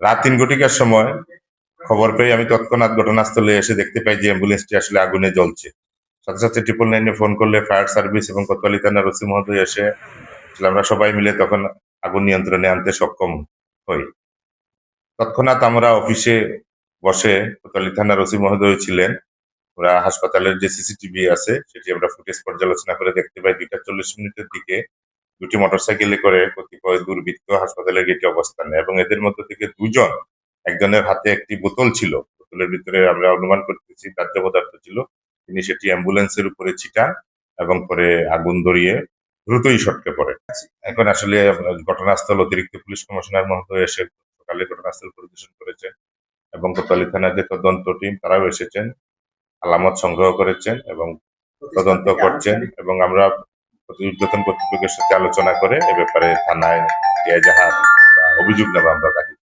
রাত তিন ঘটিকার সময় খবর পেয়ে আমি তৎক্ষণাৎ ঘটনাস্থলে এসে দেখতে পাই যে অ্যাম্বুলেন্সটি আসলে আগুনে জ্বলছে। সাথে সাথে ট্রিপল নাইনে ফোন করলে ফায়ার সার্ভিস এবং কোতোয়ালি থানার ওসি মহোদয় এসে আমরা সবাই মিলে তখন আগুন নিয়ন্ত্রণে আনতে সক্ষম হই। তৎক্ষণাৎ আমরা অফিসে বসে কোতোয়ালি থানার ওসি মহোদয় ছিলেন। ওরা হাসপাতালের যে সিসিটিভি আছে, সেটি আমরা ফুটেজ পর্যালোচনা করে দেখতে পাই। দুইটা চল্লিশ মিনিটের দিকে দুটি মোটরসাইকেলে করে কতিপয় দুর্বৃত্ত হাসপাতালের গেটে অবস্থান এবং এদের মধ্যে থেকে দুজন, একজনের হাতে একটি বোতল ছিল। বোতলের ভিতরে আমরা অনুমান করতেছি দাহ্য পদার্থ ছিল, তিনি সেটি অ্যাম্বুলেন্সের উপরে ছিটান এবং পরে আগুন ধরিয়ে দ্রুতই সটকে পড়ে। এখন আসলে ঘটনাস্থল অতিরিক্ত পুলিশ কমিশনার মহোদয় এসে সকালে ঘটনাস্থল পরিদর্শন করেছেন এবং কোতোয়ালি থানার যে তদন্ত টিম, তারাও এসেছেন, আলামত সংগ্রহ করেছেন এবং তদন্ত করছেন এবং আমরা ঊর্ধ্বতন কর্তৃপক্ষের সাথে আলোচনা করে এ ব্যাপারে থানায় এজাহার অভিযোগ নেওয়া আমরা